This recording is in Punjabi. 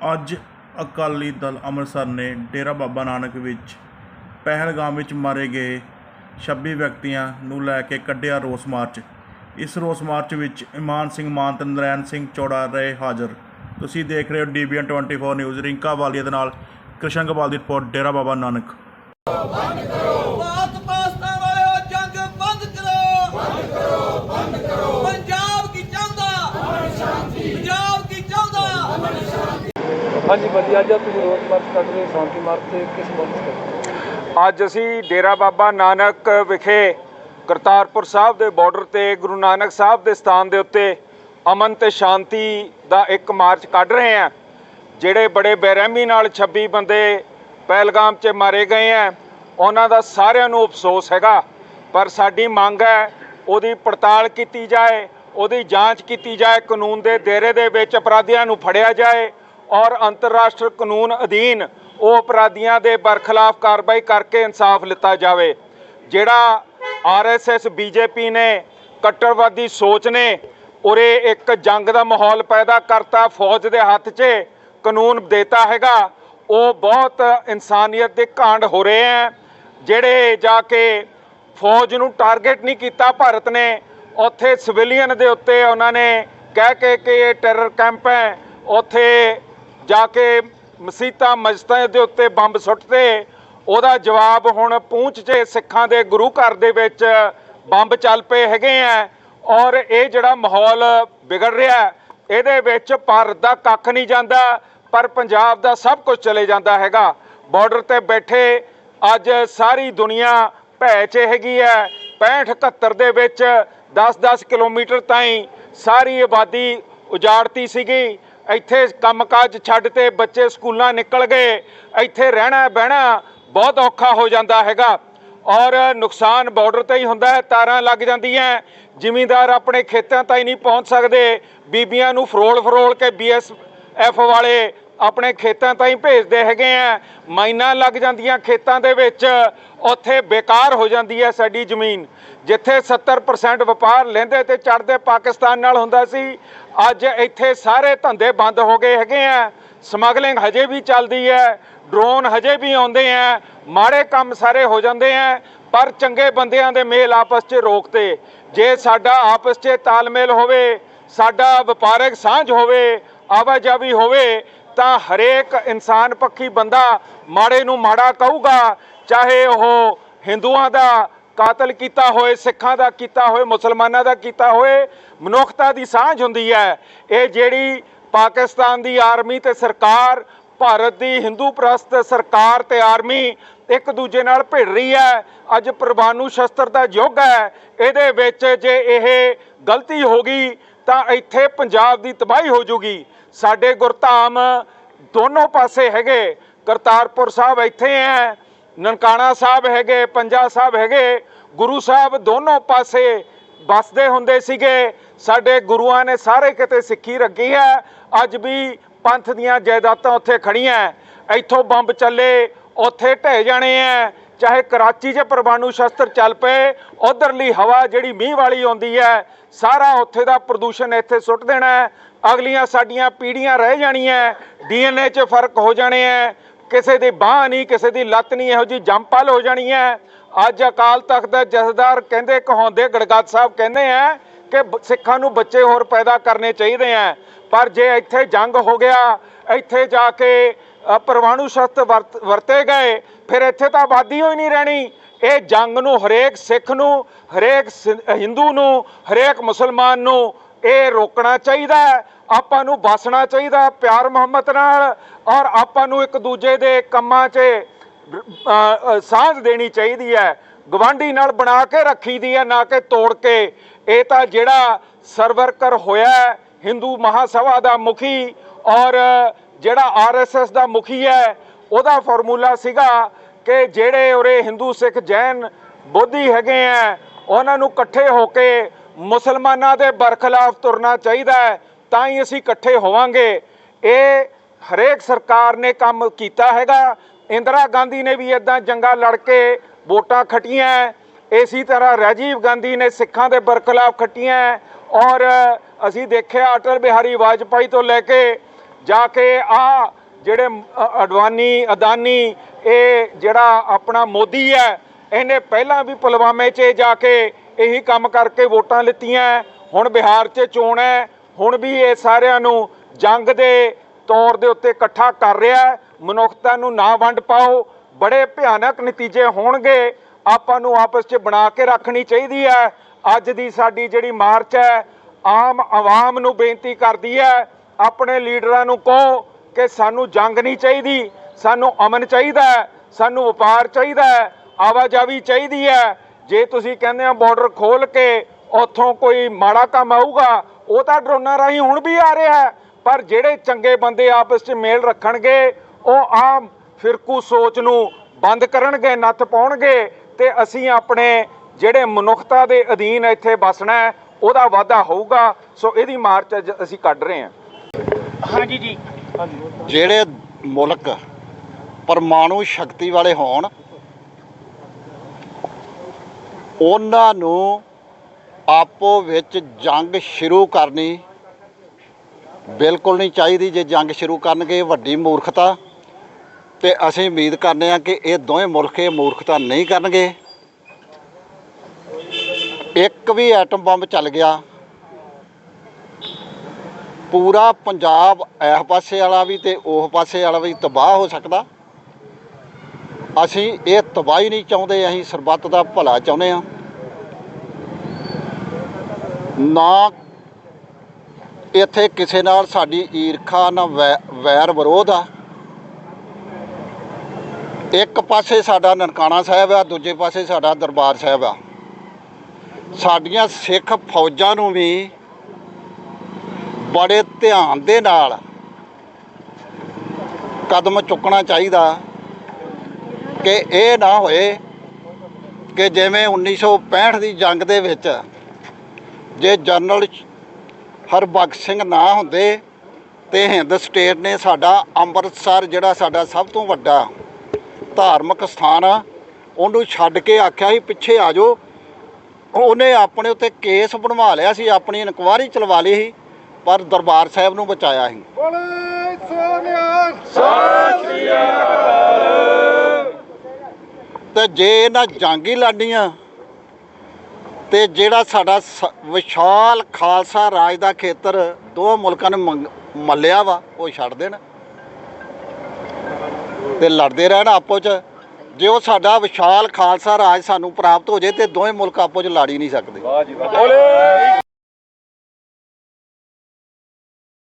ਅੱਜ ਅਕਾਲੀ ਦਲ ਅੰਮ੍ਰਿਤਸਰ ਨੇ ਡੇਰਾ ਬਾਬਾ ਨਾਨਕ ਵਿੱਚ ਪਹਿਲਗਾਮ ਵਿੱਚ ਮਾਰੇ ਗਏ 26 ਵਿਅਕਤੀਆਂ ਨੂੰ ਲੈ ਕੇ ਕੱਢਿਆ ਰੋਸ ਮਾਰਚ। ਇਸ ਰੋਸ ਮਾਰਚ ਵਿੱਚ ਇਮਾਨ ਸਿੰਘ ਮਾਨ ਤੇ ਨਰੈਣ ਸਿੰਘ ਚੌੜਾ ਰਹੇ ਹਾਜ਼ਰ। ਤੁਸੀਂ ਦੇਖ ਰਹੇ ਹੋ ਡੀਬੀਐਨ 24 ਨਿਊਜ਼, ਰਿੰਕਾ ਵਾਲੀਆ ਦੇ ਨਾਲ ਕ੍ਰਿਸ਼ਨ ਗੋਪਾਲ ਦੀ ਰਿਪੋਰਟ, ਡੇਰਾ ਬਾਬਾ ਨਾਨਕ। ਹਾਂਜੀ ਵਧੀਆ ਅੱਜ ਤੁਸੀਂ ਰੋਜ਼ ਮਾਰਚ ਕੱਢ ਰਹੇ ਸ਼ਾਂਤੀ ਮਾਰਚ ਤੇ ਕਿਸ ਮੁੱਖ ਅੱਜ ਅਸੀਂ ਡੇਰਾ ਬਾਬਾ ਨਾਨਕ ਵਿਖੇ ਕਰਤਾਰਪੁਰ ਸਾਹਿਬ ਦੇ ਬਾਰਡਰ ਤੇ, ਗੁਰੂ ਨਾਨਕ ਸਾਹਿਬ ਦੇ ਸਥਾਨ ਦੇ ਉੱਤੇ ਅਮਨ ਤੇ ਸ਼ਾਂਤੀ ਦਾ ਇੱਕ ਮਾਰਚ ਕੱਢ ਰਹੇ ਹਾਂ, ਜਿਹੜੇ ਬੜੇ ਬੇਰਹਿਮੀ ਨਾਲ 26 ਬੰਦੇ ਪਹਿਲਗਾਮ 'ਚ ਮਾਰੇ ਗਏ ਆ ਉਹਨਾਂ ਦਾ ਸਾਰਿਆਂ ਨੂੰ ਅਫਸੋਸ ਹੈਗਾ, ਪਰ ਸਾਡੀ ਮੰਗ ਹੈ ਉਹਦੀ ਪੜਤਾਲ ਕੀਤੀ ਜਾਏ, ਉਹਦੀ ਜਾਂਚ ਕੀਤੀ ਜਾਏ, ਕਾਨੂੰਨ ਦੇ ਦਾਇਰੇ ਦੇ ਵਿੱਚ ਅਪਰਾਧੀਆਂ ਨੂੰ ਫੜਿਆ ਜਾਏ ਔਰ ਅੰਤਰਰਾਸ਼ਟਰ ਕਾਨੂੰਨ ਅਧੀਨ ਉਹ ਅਪਰਾਧੀਆਂ ਦੇ ਬਰਖਲਾਫ ਕਾਰਵਾਈ ਕਰਕੇ ਇਨਸਾਫ ਲਿੱਤਾ ਜਾਵੇ। ਜਿਹੜਾ ਆਰਐਸਐਸ ਬੀਜੇਪੀ ਨੇ ਕੱਟੜਵਾਦੀ ਸੋਚ ਨੇ, ਉਰੇ ਇੱਕ ਜੰਗ ਦਾ ਮਾਹੌਲ ਪੈਦਾ ਕਰਤਾ, ਫੌਜ ਦੇ ਹੱਥ 'ਚ ਕਾਨੂੰਨ ਦੇਤਾ ਹੈਗਾ। ਉਹ ਬਹੁਤ ਇਨਸਾਨੀਅਤ ਦੇ ਕਾਂਡ ਹੋ ਰਹੇ ਹੈ ਜਿਹੜੇ ਜਾ ਕੇ ਫੌਜ ਨੂੰ ਟਾਰਗੇਟ ਨਹੀਂ ਕੀਤਾ ਭਾਰਤ ਨੇ। ਉੱਥੇ ਸਿਵਿਲੀਅਨ ਦੇ ਉੱਤੇ ਉਹਨਾਂ ਨੇ ਕਹਿ ਕੇ ਕਿ ਇਹ ਟੈਰਰ ਕੈਂਪ ਹੈ ਉੱਥੇ ਜਾ ਕੇ ਮਸੀਤਾਂ ਮਸਜਿਦਾਂ ਦੇ ਉੱਤੇ ਬੰਬ ਸੁੱਟਦੇ, ਉਹਦਾ ਜਵਾਬ ਹੁਣ ਪੂੰਛ 'ਚ ਸਿੱਖਾਂ ਦੇ ਗੁਰੂ ਘਰ ਦੇ ਵਿੱਚ ਬੰਬ ਚੱਲ ਪਏ ਹੈਗੇ ਆ, ਔਰ ਇਹ ਜਿਹੜਾ ਮਾਹੌਲ ਵਿਗੜ ਰਿਹਾ, ਇਹਦੇ ਵਿੱਚ ਭਾਰਤ ਦਾ ਕੱਖ ਨਹੀਂ ਜਾਂਦਾ, ਪਰ ਪੰਜਾਬ ਦਾ ਸਭ ਕੁਝ ਚਲੇ ਜਾਂਦਾ ਹੈਗਾ। ਬਾਰਡਰ ਤੇ ਬੈਠੇ ਅੱਜ ਸਾਰੀ ਦੁਨੀਆ ਭੈ 'ਚ ਹੈਗੀ ਹੈ 65 71 ਦੇ ਵਿੱਚ 10-10 ਕਿਲੋਮੀਟਰ ਤਾਈਂ ਸਾਰੀ ਆਬਾਦੀ ਉਜਾੜਤੀ ਸੀਗੀ। ਇੱਥੇ ਕੰਮਕਾਜ ਛੱਡ ਤੇ ਬੱਚੇ ਸਕੂਲਾਂ ਨਿਕਲ ਗਏ। ਇੱਥੇ ਰਹਿਣਾ ਬਹਿਣਾ ਬਹੁਤ ਔਖਾ ਹੋ ਜਾਂਦਾ ਹੈਗਾ। ਔਰ ਨੁਕਸਾਨ ਬਾਰਡਰ ਤੇ ਹੀ ਹੁੰਦਾ ਹੈ, ਤਾਰਾਂ ਲੱਗ ਜਾਂਦੀਆਂ ਜ਼ਿਮੀਂਦਾਰ ਆਪਣੇ ਖੇਤਾਂ ਤਾਈਂ ਨਹੀਂ ਪਹੁੰਚ ਸਕਦੇ। ਬੀਬੀਆਂ ਨੂੰ ਫਰੋਲ ਫਰੋਲ ਕੇ ਬੀਐਸਐਫ ਵਾਲੇ ਆਪਣੇ ਖੇਤਾਂ ਤਾਈਂ ਭੇਜਦੇ ਹੈਗੇ ਆ। ਮਾਈਨਾਂ ਲੱਗ ਜਾਂਦੀਆਂ ਖੇਤਾਂ ਦੇ ਵਿੱਚ। ਉੱਥੇ ਬੇਕਾਰ ਹੋ ਜਾਂਦੀ ਹੈ ਸਾਡੀ ਜ਼ਮੀਨ। ਜਿੱਥੇ 70% ਵਪਾਰ ਲੈਂਦੇ ਤੇ ਚੜਦੇ ਪਾਕਿਸਤਾਨ ਨਾਲ ਹੁੰਦਾ ਸੀ, ਅੱਜ ਇੱਥੇ ਸਾਰੇ ਧੰਦੇ ਬੰਦ ਹੋ ਗਏ ਹੈਗੇ ਆ। ਸਮਗਲਿੰਗ ਹਜੇ ਵੀ ਚੱਲਦੀ ਹੈ। ਡਰੋਨ ਹਜੇ ਵੀ ਆਉਂਦੇ ਆ। ਮਾੜੇ ਕੰਮ ਸਾਰੇ ਹੋ ਜਾਂਦੇ ਆ, ਪਰ ਚੰਗੇ ਬੰਦਿਆਂ ਦੇ ਮੇਲ ਆਪਸ 'ਚ ਰੋਕਤੇ ਜੇ ਸਾਡਾ ਆਪਸ 'ਚ ਤਾਲਮੇਲ ਹੋਵੇ, ਸਾਡਾ ਵਪਾਰਕ ਸਾਂਝ ਹੋਵੇ ਆਵਾਜਾਈ ਹੋਵੇ ਤਾਂ ਹਰੇਕ ਇਨਸਾਨ ਪੱਖੀ ਬੰਦਾ ਮਾੜੇ ਨੂੰ ਮਾੜਾ ਕਹੂਗਾ, ਚਾਹੇ ਉਹ ਹਿੰਦੂਆਂ ਦਾ ਕਾਤਲ ਕੀਤਾ ਹੋਏ, ਸਿੱਖਾਂ ਦਾ ਕੀਤਾ ਹੋਏ, ਮੁਸਲਮਾਨਾਂ ਦਾ ਕੀਤਾ ਹੋਏ, ਮਨੁੱਖਤਾ ਦੀ ਸਾਂਝ ਹੁੰਦੀ ਹੈ। ਇਹ ਜਿਹੜੀ ਪਾਕਿਸਤਾਨ ਦੀ ਆਰਮੀ ਤੇ ਸਰਕਾਰ, ਭਾਰਤ ਦੀ ਹਿੰਦੂ ਪ੍ਰਸਤ ਸਰਕਾਰ ਤੇ ਆਰਮੀ ਇੱਕ ਦੂਜੇ ਨਾਲ ਭਿੜ ਰਹੀ ਹੈ। ਅੱਜ ਪ੍ਰਮਾਣੂ ਸ਼ਸਤਰ ਦਾ ਯੁੱਗ ਹੈ। ਇਹਦੇ ਵਿੱਚ ਜੇ ਇਹ ਗਲਤੀ ਹੋ ਗਈ, ਤਾਂ ਇੱਥੇ ਪੰਜਾਬ ਦੀ ਤਬਾਹੀ ਹੋ ਜੂਗੀ। ਸਾਡੇ ਗੁਰਧਾਮ ਦੋਨੋਂ ਪਾਸੇ ਹੈਗੇ। ਕਰਤਾਰਪੁਰ ਸਾਹਿਬ ਇੱਥੇ ਹੈ, ਨਨਕਾਣਾ ਸਾਹਿਬ ਹੈਗੇ, ਪੰਜਾ ਸਾਹਿਬ ਹੈਗੇ। ਗੁਰੂ ਸਾਹਿਬ ਦੋਨੋਂ ਪਾਸੇ ਵਸਦੇ ਹੁੰਦੇ ਸੀਗੇ। ਸਾਡੇ ਗੁਰੂਆਂ ਨੇ ਸਾਰੇ ਕਿਤੇ ਸਿੱਖੀ ਰੱਖੀ ਹੈ। ਅੱਜ ਵੀ ਪੰਥ ਦੀਆਂ ਜਾਇਦਾਦਾਂ ਉੱਥੇ ਖੜੀਆਂ ਇੱਥੋਂ ਬੰਬ ਚੱਲੇ, ਉੱਥੇ ਢਹਿ ਜਾਣੇ ਐ ਚਾਹੇ ਕਰਾਚੀ 'ਚ ਪਰਮਾਣੂ ਸ਼ਸਤਰ ਚੱਲ ਪਏ, ਉਧਰਲੀ ਹਵਾ ਜਿਹੜੀ ਮੀਂਹ ਵਾਲੀ ਆਉਂਦੀ ਹੈ, ਸਾਰਾ ਉੱਥੇ ਦਾ ਪ੍ਰਦੂਸ਼ਣ ਇੱਥੇ ਸੁੱਟ ਦੇਣਾ ਹੈ। ਅਗਲੀਆਂ ਸਾਡੀਆਂ ਪੀੜ੍ਹੀਆਂ ਰਹਿ ਜਾਣੀਆਂ ਡੀਐਨਏ 'ਚ ਫ਼ਰਕ ਹੋ ਜਾਣੇ ਹੈ। ਕਿਸੇ ਦੀ ਬਾਹ ਨਹੀਂ, ਕਿਸੇ ਦੀ ਲੱਤ ਨਹੀਂ, ਇਹੋ ਜੀ ਜੰਪਲ ਹੋ ਜਾਣੀ ਹੈ। ਅੱਜ ਅਕਾਲ ਤਖਤ ਦੇ ਜਥੇਦਾਰ ਕਹਿੰਦੇ, ਕਹਾਉਂਦੇ ਗੜਗੱਜ ਸਾਹਿਬ ਕਹਿੰਦੇ ਆ ਕਿ ਬ- ਸਿੱਖਾਂ ਨੂੰ ਬੱਚੇ ਹੋਰ ਪੈਦਾ ਕਰਨੇ ਚਾਹੀਦੇ ਆ ਪਰ ਜੇ ਇੱਥੇ ਜੰਗ ਹੋ ਗਿਆ, ਇੱਥੇ ਜਾ ਕੇ ਪਰਮਾਣੂ ਸ਼ਸਤਰ ਵਰਤ- ਵਰਤੇ ਗਏ। ਫਿਰ ਇੱਥੇ ਤਾਂ ਆਬਾਦੀ ਹੋਈ ਨਹੀਂ ਰਹਿਣੀ। ਇਹ ਜੰਗ ਨੂੰ, ਹਰੇਕ ਸਿੱਖ ਨੂੰ, ਹਰੇਕ ਸਿ- ਹਿੰਦੂ ਨੂੰ, ਹਰੇਕ ਮੁਸਲਮਾਨ ਨੂੰ ਇਹ ਰੋਕਣਾ ਚਾਹੀਦਾ ਆਪਾਂ ਨੂੰ ਬਸਣਾ ਚਾਹੀਦਾ ਪਿਆਰ ਮੁਹੱਬਤ ਨਾਲ ਔਰ ਆਪਾਂ ਨੂੰ ਇੱਕ ਦੂਜੇ ਦੇ ਕੰਮਾਂ 'ਚ ਸਾਂਝ ਦੇਣੀ ਚਾਹੀਦੀ ਹੈ। ਗਵਾਂਢੀ ਨਾਲ ਬਣਾ ਕੇ ਰੱਖੀ ਦੀ ਹੈ, ਨਾ ਕਿ ਤੋੜ ਕੇ। ਇਹ ਤਾਂ ਜਿਹੜਾ ਸਰਵਰਕਰ ਹੋਇਆ ਹਿੰਦੂ ਮਹਾਸਭਾ ਦਾ ਮੁਖੀ ਔਰ ਜਿਹੜਾ ਆਰਐਸਐਸ ਦਾ ਮੁਖੀ ਹੈ, ਉਹਦਾ ਫਾਰਮੂਲਾ ਸੀਗਾ ਕਿ ਜਿਹੜੇ ਉਰੇ ਹਿੰਦੂ ਸਿੱਖ ਜੈਨ ਬੋਧੀ ਹੈਗੇ ਆ, ਉਹਨਾਂ ਨੂੰ ਇਕੱਠੇ ਹੋ ਕੇ ਮੁਸਲਮਾਨਾਂ ਦੇ ਬਰਖਲਾਫ ਤੁਰਨਾ ਚਾਹੀਦਾ ਹੈ, ਤਾਂ ਹੀ ਅਸੀਂ ਇਕੱਠੇ ਹੋਵਾਂਗੇ। ਇਹ ਹਰੇਕ ਸਰਕਾਰ ਨੇ ਕੰਮ ਕੀਤਾ ਹੈਗਾ। ਇੰਦਰਾ ਗਾਂਧੀ ਨੇ ਵੀ ਇਦਾਂ ਜੰਗਾਂ ਲੜ ਕੇ ਵੋਟਾਂ ਖਟੀਆਂ ਇਸੇ ਤਰ੍ਹਾਂ ਰਾਜੀਵ ਗਾਂਧੀ ਨੇ ਸਿੱਖਾਂ ਦੇ ਬਰਖਲਾਫ ਖਟੀਆਂ ਔਰ ਅਸੀਂ ਦੇਖਿਆ, ਅਟਲ ਬਿਹਾਰੀ ਵਾਜਪਾਈ ਤੋਂ ਲੈ ਕੇ ਜਾ ਕੇ ਆ ਜਿਹੜੇ ਅਡਵਾਨੀ, ਅਦਾਨੀ, ਇਹ ਜਿਹੜਾ ਆਪਣਾ ਮੋਦੀ ਹੈ, ਇਹਨੇ ਪਹਿਲਾਂ ਵੀ ਪੁਲਵਾਮੇ 'ਚ ਜਾ ਕੇ ਇਹੀ ਕੰਮ ਕਰਕੇ ਵੋਟਾਂ ਲਿੱਤੀਆਂ ਹੁਣ ਬਿਹਾਰ 'ਚ ਚੋਣ ਹੈ। ਹੁਣ ਵੀ ਇਹ ਸਾਰਿਆਂ ਨੂੰ ਜੰਗ ਦੇ ਤੌਰ ਦੇ ਉੱਤੇ ਇਕੱਠਾ ਕਰ ਰਿਹਾ ਹੈ। ਮਨੁੱਖਤਾ ਨੂੰ ਨਾ ਵੰਡ ਪਾਓ। ਬੜੇ ਭਿਆਨਕ ਨਤੀਜੇ ਹੋਣਗੇ। ਆਪਾਂ ਨੂੰ ਆਪਸ 'ਚ ਬਣਾ ਕੇ ਰੱਖਣੀ ਚਾਹੀਦੀ ਹੈ। ਅੱਜ ਦੀ ਸਾਡੀ ਜਿਹੜੀ ਮਾਰਚ ਹੈ, ਆਮ ਆਵਾਮ ਨੂੰ ਬੇਨਤੀ ਕਰਦੀ ਹੈ ਆਪਣੇ ਲੀਡਰਾਂ ਨੂੰ ਕਹੋ ਕਿ ਸਾਨੂੰ ਜੰਗ ਨਹੀਂ ਚਾਹੀਦੀ, ਸਾਨੂੰ ਅਮਨ ਚਾਹੀਦਾ ਹੈ, ਸਾਨੂੰ ਵਪਾਰ ਚਾਹੀਦਾ ਹੈ, ਆਵਾਜਾਈ ਚਾਹੀਦੀ ਹੈ। ਜੇ ਤੁਸੀਂ ਕਹਿੰਦੇ ਆ ਬਾਰਡਰ ਖੋਲ ਕੇ ਉੱਥੋਂ ਕੋਈ ਮਾੜਾ ਕੰਮ ਆਊਗਾ, ਉਹ ਤਾਂ ਡਰੋਨਾਂ ਰਾਹੀਂ ਹੁਣ ਵੀ ਆ ਰਿਹਾ ਹੈ। ਪਰ ਜਿਹੜੇ ਚੰਗੇ ਬੰਦੇ ਆਪਸ 'ਚ ਮੇਲ ਰੱਖਣਗੇ, ਉਹ ਆਮ ਫਿਰਕੂ ਸੋਚ ਨੂੰ ਬੰਦ ਕਰਨਗੇ, ਨੱਥ ਪਾਉਣਗੇ ਤੇ ਅਸੀਂ ਆਪਣੇ ਜਿਹੜੇ ਮਨੁੱਖਤਾ ਦੇ ਅਧੀਨ ਇੱਥੇ ਬਸਣਾ ਉਹਦਾ ਵਾਧਾ ਹੋਊਗਾ। ਸੋ ਇਹਦੀ ਮਾਰਚ ਅੱਜ ਅਸੀਂ ਕੱਢ ਰਹੇ ਹਾਂ। ਜਿਹੜੇ ਮੁਲਕ ਪਰਮਾਣੂ ਸ਼ਕਤੀ ਵਾਲੇ ਹੋਣ, ਉਹਨਾਂ ਨੂੰ ਆਪੋ ਵਿੱਚ ਜੰਗ ਸ਼ੁਰੂ ਕਰਨੀ ਬਿਲਕੁਲ ਨਹੀਂ ਚਾਹੀਦੀ। ਜੇ ਜੰਗ ਸ਼ੁਰੂ ਕਰਨਗੇ ਵੱਡੀ ਮੂਰਖਤਾ ਤੇ ਅਸੀਂ ਉਮੀਦ ਕਰਦੇ ਹਾਂ ਕਿ ਇਹ ਦੋਵੇਂ ਮੁਲਕ ਇਹ ਮੂਰਖਤਾ ਨਹੀਂ ਕਰਨਗੇ। ਇੱਕ ਵੀ ਐਟਮ ਬੰਬ ਚੱਲ ਗਿਆ। ਪੂਰਾ ਪੰਜਾਬ ਇਸ ਪਾਸੇ ਵਾਲਾ ਵੀ ਤੇ ਉਸ ਪਾਸੇ ਵਾਲਾ ਵੀ ਤਬਾਹ ਹੋ ਸਕਦਾ। ਅਸੀਂ ਇਹ ਤਬਾਹੀ ਨਹੀਂ ਚਾਹੁੰਦੇ, ਅਸੀਂ ਸਰਬੱਤ ਦਾ ਭਲਾ ਚਾਹੁੰਦੇ ਹਾਂ। ਨਾ ਇੱਥੇ ਕਿਸੇ ਨਾਲ ਸਾਡੀ ਈਰਖਾ, ਨਾ ਵੈ- ਵੈਰ ਵਿਰੋਧ ਆ। ਇੱਕ ਪਾਸੇ ਸਾਡਾ ਨਨਕਾਣਾ ਸਾਹਿਬ ਆ, ਦੂਜੇ ਪਾਸੇ ਸਾਡਾ ਦਰਬਾਰ ਸਾਹਿਬ ਆ। ਸਾਡੀਆਂ ਸਿੱਖ ਫੌਜਾਂ ਨੂੰ ਵੀ ਬੜੇ ਧਿਆਨ ਦੇ ਨਾਲ ਕਦਮ ਚੁੱਕਣਾ ਚਾਹੀਦਾ ਕਿ ਇਹ ਨਾ ਹੋਏ ਕਿ ਜਿਵੇਂ 1965 ਦੀ ਜੰਗ ਦੇ ਵਿੱਚ ਜੇ ਜਨਰਲ ਹਰਬਖਸ਼ ਸਿੰਘ ਨਾ ਹੁੰਦੇ ਤੇ ਹਿੰਦ ਸਟੇਟ ਨੇ ਸਾਡਾ ਅੰਮ੍ਰਿਤਸਰ, ਜਿਹੜਾ ਸਾਡਾ ਸਭ ਤੋਂ ਵੱਡਾ ਧਾਰਮਿਕ ਸਥਾਨ ਆ, ਉਹਨੂੰ ਛੱਡ ਕੇ ਆਖਿਆ ਸੀ, ਪਿੱਛੇ ਆ ਜਾਓ। ਉਹਨੇ ਆਪਣੇ ਉੱਤੇ ਕੇਸ ਬਣਵਾ ਲਿਆ ਸੀ, ਆਪਣੀ ਇਨਕੁਆਰੀ ਚਲਵਾ ਲਈ ਸੀ। ਪਰ ਦਰਬਾਰ ਸਾਹਿਬ ਨੂੰ ਬਚਾਇਆ ਸੀ। ਤੇ ਜੇ ਇਹਨਾਂ ਜੰਗੀ ਲੜਨੀਆਂ ਤੇ ਜਿਹੜਾ ਸਾਡਾ ਵਿਸ਼ਾਲ ਖਾਲਸਾ ਰਾਜ ਦਾ ਖੇਤਰ ਦੋ ਮੁਲਕਾਂ ਨੇ ਮੰਗ- ਮੱਲਿਆ ਵਾ ਉਹ ਛੱਡ ਦੇਣ। ਤੇ ਲੜਦੇ ਰਹਿਣ ਆਪੋ ਚ। ਜੇ ਉਹ ਸਾਡਾ ਵਿਸ਼ਾਲ ਖਾਲਸਾ ਰਾਜ ਸਾਨੂੰ ਪ੍ਰਾਪਤ ਹੋ ਜੇ ਤੇ ਦੋਵੇਂ ਮੁਲਕ ਆਪੋ ਚ ਲੜ ਹੀ ਨਹੀਂ ਸਕਦੇ।